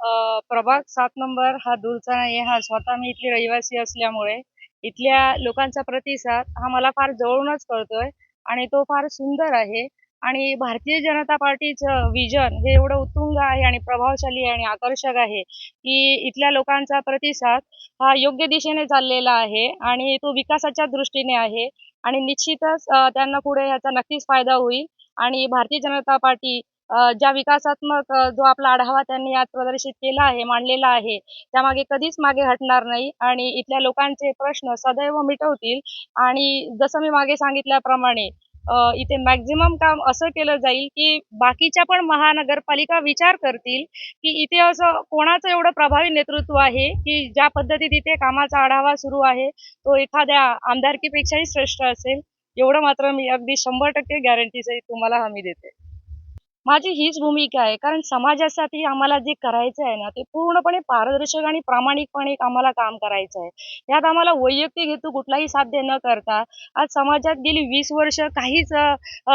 प्रभाग सात नंबर हा दूरचा नाही हा स्वतः मी इथली रहिवासी असल्यामुळे इथल्या लोकांचा प्रतिसाद हा मला फार जवळूनच कळतोय आणि तो फार सुंदर आहे. आणि भारतीय जनता पार्टीचं विजन हे एवढं उत्तुंग आहे आणि प्रभावशाली आणि आकर्षक आहे की इथल्या लोकांचा प्रतिसाद हा योग्य दिशेने चाललेला आहे आणि तो विकासाच्या दृष्टीने आहे. आणि निश्चितच त्यांना पुढे ह्याचा नक्कीच फायदा होईल. आणि भारतीय जनता पार्टी ज्या विकासात्मक जो आपला आढावा त्यांनी आज प्रदर्शित केला आहे, मांडलेला आहे, त्यामागे कधीच मागे हटणार नाही आणि इथल्या लोकांचे प्रश्न सदैव मिटवतील आणि जसं मी मागे सांगितल्याप्रमाणे इथे मॅक्झिमम काम असं केलं जाईल, की बाकीच्या पण महानगरपालिका विचार करतील, की इथे असं कोणाचं एवढं प्रभावी नेतृत्व आहे, की ज्या पद्धतीत इथे कामाचा आढावा सुरू आहे, तो एखाद्या आमदारकीपेक्षाही श्रेष्ठ असेल. एवढं मात्र मी अगदी शंभर टक्के गॅरंटीसही तुम्हाला हमी देते. माझी हीच भूमिका आहे. कारण समाजासाठी आम्हाला जे करायचं आहे ना, ते पूर्णपणे पारदर्शक आणि प्रामाणिकपणे आम्हाला काम करायचं आहे. यात आम्हाला वैयक्तिक हेतू कुठलाही साध्य न करता आज समाजात गेली वीस वर्ष काहीच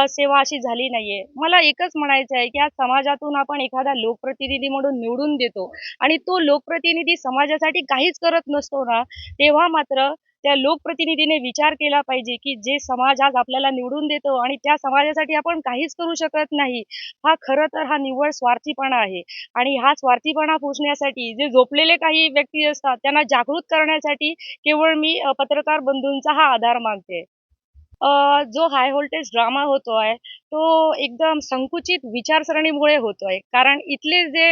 सेवा अशी झाली नाहीये. मला एकच म्हणायचं आहे, की आज समाजातून आपण एखादा लोकप्रतिनिधी म्हणून निवडून देतो आणि तो लोकप्रतिनिधी समाजासाठी काहीच करत नसतो ना, तेव्हा मात्र त्या लोकप्रतिनिधीने विचार केला पाहिजे, की जे समाज आज आपल्याला निवडून देतो आणि त्या समाजासाठी आपण काहीच करू शकत नाही. हा खरं तर हा निव्वळ स्वार्थीपणा आहे आणि हा स्वार्थीपणा पोचण्यासाठी जे झोपलेले काही व्यक्ती असतात, त्यांना जागृत करण्यासाठी केवळ मी पत्रकार बंधूंचा हा आधार मानते. जो हाय व्होल्टेज ड्रामा होतोय, तो एकदम संकुचित विचारसरणीमुळे होतोय. कारण इथले जे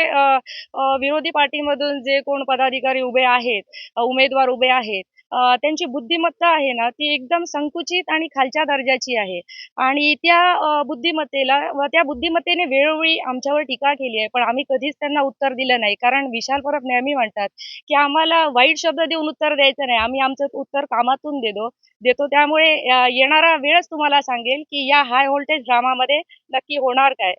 विरोधी पार्टीमधून जे कोण पदाधिकारी उभे आहेत, उमेदवार उभे आहेत, त्यांची बुद्धिमत्ता आहे ना, ती एकदम संकुचित आणि खालच्या दर्जाची आहे. आणि त्या बुद्धिमत्तेला व त्या बुद्धिमत्तेने वेळोवेळी आमच्यावर टीका केली आहे. पण आम्ही कधीच त्यांना उत्तर दिलं नाही. कारण विशाल परब नेहमी म्हणतात, की आम्हाला वाईट शब्द देऊन उत्तर द्यायचं नाही. आम्ही आमचं उत्तर कामातून देतो देतो. त्यामुळे येणारा वेळच तुम्हाला सांगेल, की या हाय व्होल्टेज ड्रामामध्ये नक्की होणार काय?